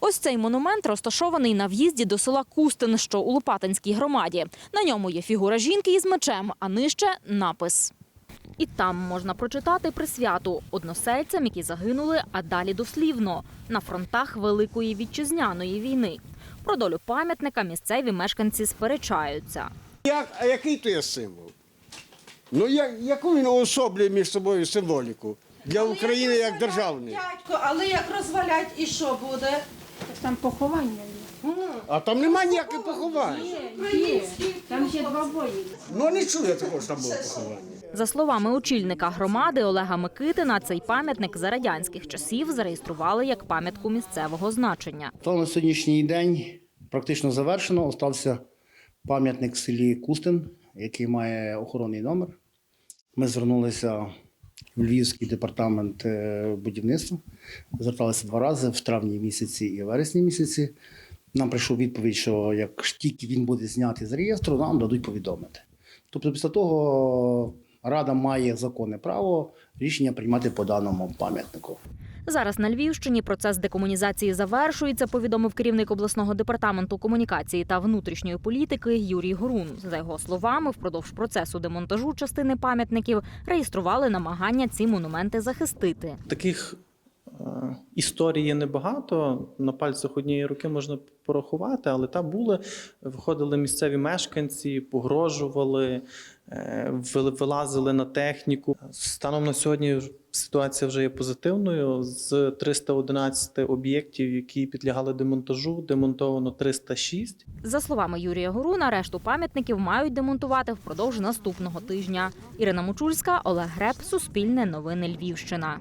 Ось цей монумент розташований на в'їзді до села Кустин, що у Лопатинській громаді. На ньому є фігура жінки із мечем, а нижче напис. І там можна прочитати присвяту односельцям, які загинули, а далі дослівно на фронтах Великої вітчизняної війни. Про долю пам'ятника місцеві мешканці сперечаються. Як, а який то є символ? Ну, як, яку він уособлює між собою символіку для України як державної? Дядько, але як розвалять і що буде? Там поховання є. А там немає ніяких поховань. Є. Там ще два бої. Ну не чую я такого, що там було поховання. За словами очільника громади Олега Микитина, цей пам'ятник за радянських часів зареєстрували як пам'ятку місцевого значення. То на сьогоднішній день практично завершено. Остався пам'ятник в селі Кустин, який має охоронний номер. Ми звернулися Львівський департамент е, будівництва. Зверталися два рази в травні місяці і вересні місяці. Нам прийшов відповідь, що як тільки він буде знятий з реєстру, нам дадуть повідомити. Тобто, після того Рада має законне право рішення приймати по даному пам'ятнику. Зараз на Львівщині процес декомунізації завершується, повідомив керівник обласного департаменту комунікації та внутрішньої політики Юрій Грун. За його словами, впродовж процесу демонтажу частини пам'ятників реєстрували намагання ці монументи захистити. Таких е, історій небагато. На пальцях однієї руки можна порахувати, але там були, виходили місцеві мешканці, погрожували, е, вилазили на техніку. Станом на сьогодні ситуація вже є позитивною. З 311 об'єктів, які підлягали демонтажу, демонтовано 306. За словами Юрія Горуна, решту пам'ятників мають демонтувати впродовж наступного тижня. Ірина Мочульська, Олег Греб, Суспільне новини Львівщина.